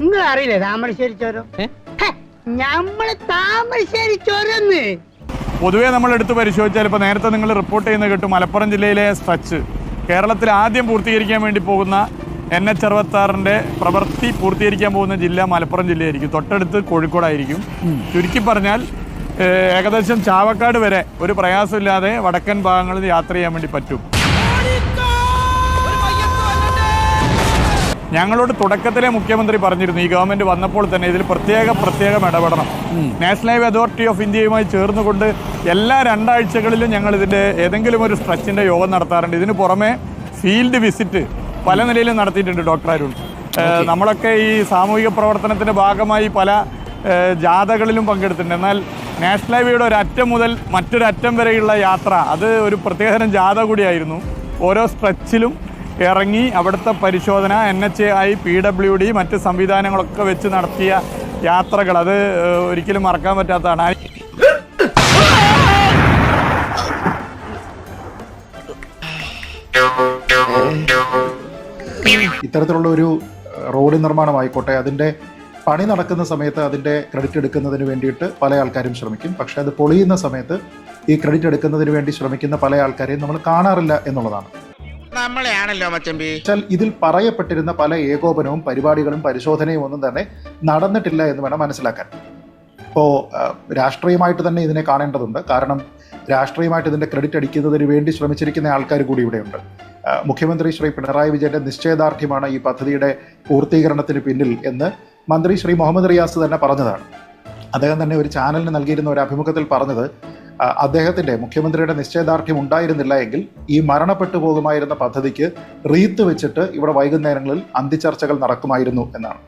നിങ്ങൾ അറിയില്ലേ താമരശ്ശേരി ചോരം ഞമ്മൾ താമരശ്ശേരി ചോരന്ന് പൊതുവെ നമ്മൾ എടുത്ത് പരിശോധിച്ചാൽ ഇപ്പോൾ നേരത്തെ നിങ്ങൾ റിപ്പോർട്ട് ചെയ്യുന്ന കേട്ടു മലപ്പുറം ജില്ലയിലെ സ്ട്രെച്ച്. കേരളത്തിൽ ആദ്യം പൂർത്തീകരിക്കാൻ വേണ്ടി പോകുന്ന എൻ എച്ച് അറുപത്താറിന്റെ പ്രവൃത്തി പൂർത്തീകരിക്കാൻ പോകുന്ന ജില്ല മലപ്പുറം ജില്ലയായിരിക്കും. തൊട്ടടുത്ത് കോഴിക്കോടായിരിക്കും. ചുരുക്കി പറഞ്ഞാൽ ഏകദേശം ചാവക്കാട് വരെ ഒരു പ്രയാസമില്ലാതെ വടക്കൻ ഭാഗങ്ങളിൽ യാത്ര ചെയ്യാൻ വേണ്ടി പറ്റും. ഞങ്ങളോട് തുടക്കത്തിലെ മുഖ്യമന്ത്രി പറഞ്ഞിരുന്നു ഈ ഗവൺമെന്റ് വന്നപ്പോൾ തന്നെ ഇതിൽ പ്രത്യേക പ്രത്യേകം ഇടപെടണം. നാഷണൽ ഹൈവേ അതോറിറ്റി ഓഫ് ഇന്ത്യയുമായി ചേർന്നുകൊണ്ട് എല്ലാ രണ്ടാഴ്ചകളിലും ഞങ്ങൾ ഇതിന്റെ ഏതെങ്കിലും ഒരു സ്ട്രെച്ചിന്റെ യോഗം നടത്താറുണ്ട്. ഇതിന് പുറമെ ഫീൽഡ് വിസിറ്റ് പല നിലയിലും നടത്തിയിട്ടുണ്ട് ഡോക്ടർ അരുൺ. നമ്മളൊക്കെ ഈ സാമൂഹിക പ്രവർത്തനത്തിന്റെ ഭാഗമായി പല ജാഥകളിലും പങ്കെടുത്തിട്ടുണ്ട്. എന്നാൽ നാഷണൽ ഹൈവേയുടെ ഒരറ്റം മുതൽ മറ്റൊരറ്റം വരെയുള്ള യാത്ര അത് ഒരു പ്രത്യേകതരം ജാഥ കൂടിയായിരുന്നു. ഓരോ സ്ട്രെച്ചിലും ഇറങ്ങി അവിടുത്തെ പരിശോധന N H I P W D മറ്റ് സംവിധാനങ്ങളൊക്കെ വെച്ച് നടത്തിയ യാത്രകൾ. അത് ഒരിക്കലും മറക്കാൻ പറ്റാത്തതാണ്. ഇത്തരത്തിലുള്ള ഒരു റോഡ് റോഡ് നിർമ്മാണമായിക്കോട്ടെ അതിന്റെ പണി നടക്കുന്ന സമയത്ത് അതിന്റെ ക്രെഡിറ്റ് എടുക്കുന്നതിന് വേണ്ടിയിട്ട് പല ആൾക്കാരും ശ്രമിക്കും. പക്ഷേ അത് പൊളിയുന്ന സമയത്ത് ഈ ക്രെഡിറ്റ് എടുക്കുന്നതിന് വേണ്ടി ശ്രമിക്കുന്ന പല ആൾക്കാരെയും നമ്മൾ കാണാറില്ല എന്നുള്ളതാണ്. നമ്മളെയാണല്ലോ മച്ചമ്പി. വെച്ചാൽ ഇതിൽ പറയപ്പെട്ടിരുന്ന പല ഏകോപനവും പരിപാടികളും പരിശോധനയും ഒന്നും തന്നെ നടന്നിട്ടില്ല എന്ന് വേണം മനസ്സിലാക്കാൻ. ഇപ്പോൾ രാഷ്ട്രീയമായിട്ട് തന്നെ ഇതിനെ കാണേണ്ടതുണ്ട്. കാരണം രാഷ്ട്രീയമായിട്ട് ഇതിന്റെ ക്രെഡിറ്റ് അടിക്കുന്നതിന് വേണ്ടി ശ്രമിച്ചിരിക്കുന്ന ആൾക്കാർ കൂടി ഇവിടെയുണ്ട്. മുഖ്യമന്ത്രി ശ്രീ പിണറായി വിജയന്റെ നിശ്ചയദാർഢ്യമാണ് ഈ പദ്ധതിയുടെ പൂർത്തീകരണത്തിന് പിന്നിൽ എന്ന് മന്ത്രി ശ്രീ മുഹമ്മദ് റിയാസ് തന്നെ പറഞ്ഞതാണ്. അദ്ദേഹം തന്നെ ഒരു ചാനലിന് നൽകിയിരുന്ന ഒരു അഭിമുഖത്തിൽ പറഞ്ഞത് അദ്ദേഹത്തിന്റെ മുഖ്യമന്ത്രിയുടെ നിശ്ചയദാർഢ്യം ഉണ്ടായിരുന്നില്ല എങ്കിൽ ഈ മരണപ്പെട്ടു പോകുമായിരുന്ന പദ്ധതിക്ക് റീത്ത് വെച്ചിട്ട് ഇവിടെ വൈകുന്നേരങ്ങളിൽ അന്തിചർച്ചകൾ നടക്കുമായിരുന്നു എന്നാണ്.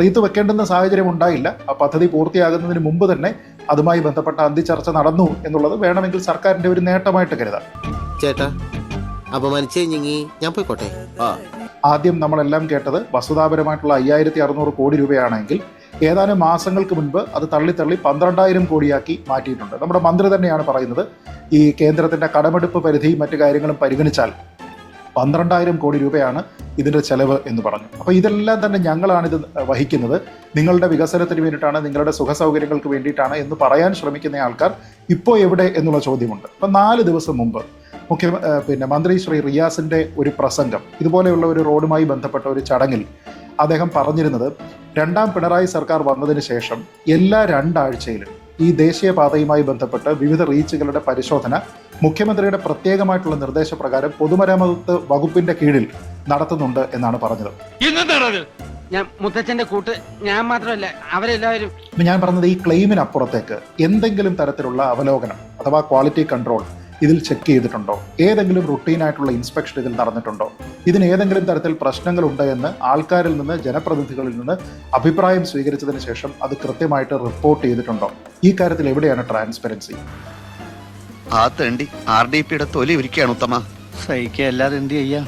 റീത്ത് വെക്കേണ്ടുന്ന സാഹചര്യം ഉണ്ടായില്ല. ആ പദ്ധതി പൂർത്തിയാകുന്നതിന് മുമ്പ് തന്നെ അതുമായി ബന്ധപ്പെട്ട അന്തിചർച്ച നടന്നു എന്നുള്ളത് വേണമെങ്കിൽ സർക്കാരിന്റെ ഒരു നേട്ടമായിട്ട് കരുതാം. ചേട്ടാ അപമാനിച്ചു ഞാൻ പോയിക്കോട്ടെ? ആദ്യം നമ്മളെല്ലാം കേട്ടത് വസ്തുതാപരമായിട്ടുള്ള അയ്യായിരത്തി അറുന്നൂറ് കോടി രൂപയാണെങ്കിൽ ഏതാനും മാസങ്ങൾക്ക് മുൻപ് അത് തള്ളി തള്ളി പന്ത്രണ്ടായിരം കോടിയാക്കി മാറ്റിയിട്ടുണ്ട്. നമ്മുടെ മന്ത്രി തന്നെയാണ് പറയുന്നത് ഈ കേന്ദ്രത്തിന്റെ കടമെടുപ്പ് പരിധിയും മറ്റു കാര്യങ്ങളും പരിഗണിച്ചാൽ പന്ത്രണ്ടായിരം കോടി രൂപയാണ് ഇതിന്റെ ചെലവ് എന്ന് പറഞ്ഞു. അപ്പോൾ ഇതെല്ലാം തന്നെ ഞങ്ങളാണ് ഇത് വഹിക്കുന്നത്. നിങ്ങളുടെ വികസനത്തിന് വേണ്ടിയിട്ടാണ് നിങ്ങളുടെ സുഖ സൗകര്യങ്ങൾക്ക് വേണ്ടിയിട്ടാണ് എന്ന് പറയാൻ ശ്രമിക്കുന്ന ആൾക്കാർ ഇപ്പോൾ എവിടെ എന്നുള്ള ചോദ്യമുണ്ട്. അപ്പം നാല് ദിവസം മുമ്പ് മുഖ്യ പിന്നെ മന്ത്രി ശ്രീ റിയാസിന്റെ ഒരു പ്രസംഗം ഇതുപോലെയുള്ള ഒരു റോഡുമായി ബന്ധപ്പെട്ട ഒരു ചടങ്ങിൽ അദ്ദേഹം പറഞ്ഞിരുന്നത് രണ്ടാം പിണറായി സർക്കാർ വന്നതിന് ശേഷം എല്ലാ രണ്ടാഴ്ചയിലും ഈ ദേശീയപാതയുമായി ബന്ധപ്പെട്ട് വിവിധ റീച്ചുകളുടെ പരിശോധന മുഖ്യമന്ത്രിയുടെ പ്രത്യേകമായിട്ടുള്ള നിർദ്ദേശപ്രകാരം പൊതുമരാമത്ത് വകുപ്പിന്റെ കീഴിൽ നടത്തുന്നുണ്ട് എന്നാണ് പറഞ്ഞത്. ഞാൻ മുത്തച്ഛന്റെ കൂട്ട് ഞാൻ മാത്രമല്ല അവരെല്ലാവരും. ഞാൻ പറഞ്ഞത് ഈ ക്ലെയിമിനപ്പുറത്തേക്ക് എന്തെങ്കിലും തരത്തിലുള്ള അവലോകനം അഥവാ ക്വാളിറ്റി കൺട്രോൾ ഇതിൽ ചെക്ക് ചെയ്തിട്ടുണ്ടോ? ഏതെങ്കിലും റുട്ടീനായിട്ടുള്ള ഇൻസ്പെക്ഷൻ ഇതിൽ നടന്നിട്ടുണ്ടോ? ഇതിന് ഏതെങ്കിലും തരത്തിൽ പ്രശ്നങ്ങളുണ്ട് എന്ന് ആൾക്കാരിൽ നിന്ന് ജനപ്രതിനിധികളിൽ നിന്ന് അഭിപ്രായം സ്വീകരിച്ചതിന് ശേഷം അത് കൃത്യമായിട്ട് റിപ്പോർട്ട് ചെയ്തിട്ടുണ്ടോ? ഈ കാര്യത്തിൽ എവിടെയാണ് ട്രാൻസ്പെറൻസി ആ തേണ്ടി ആർ ഡി പിയുടെ തൊലി ഒരുക്കുകയാണ് ഉത്തമ. സഹിക്കുക അല്ലാതെ എന്ത് ചെയ്യാ.